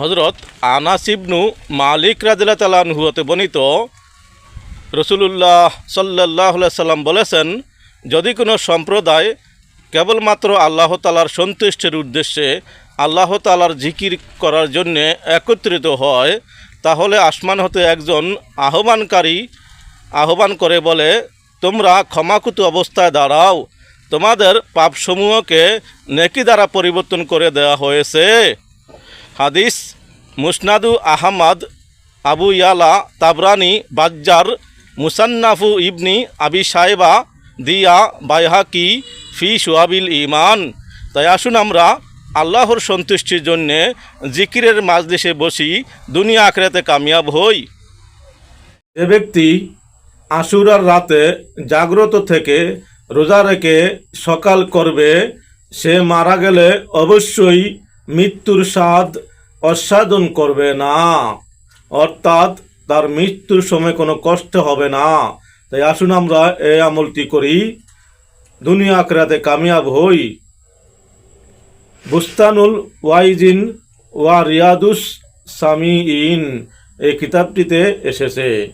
হজরত আনাসিবনু মালিক রাজিল্লা তালানহু হতে বর্ণিত, রসুলুল্লাহ সাল্লাহ সাল্লাম বলেছেন, যদি কোনো সম্প্রদায় কেবলমাত্র আল্লাহ তালার সন্তুষ্টের উদ্দেশ্যে আল্লাহ তালার জিকির করার জন্যে একত্রিত হয়, তাহলে আসমান হতে একজন আহ্বানকারী আহ্বান করে বলে, তোমরা ক্ষমাকুতু অবস্থায় দাঁড়াও, তোমাদের পাপসমূহকে নেকি দ্বারা পরিবর্তন করে দেওয়া হয়েছে। হাদিস, মুসনাদু আহমদ, আবু ইয়ালা, তাবরানি, বাজ্জার, মুসান্নাফু ইবনি আবি সাহেবা দিয়া, বাইহাকি, ফি সুয়াবিল ইমান তাই আসুন আমরা আল্লাহর সন্তুষ্টির জন্যে জিকিরের মাজলিসে বসি, দুনিয়া আখড়াতে কামিয়াব হই। যে ব্যক্তি আশুরার রাতে জাগ্রত থেকে রোজা রেখে সকাল করবে, সে মারা গেলে অবশ্যই মৃত্যুর স্বাদ অস্বাদন করবে না। অর্থাৎ তার মৃত্যুর সময় কোনো কষ্ট হবে না। তাই আসুন আমরা এই আমলটি করি। দুনিয়া আখরাতে কামিয়াব হই। বুস্তানুল ওয়াইজিন ওয়া রিয়াদুস সামিইন এই কিতাবটিতে এসেছে।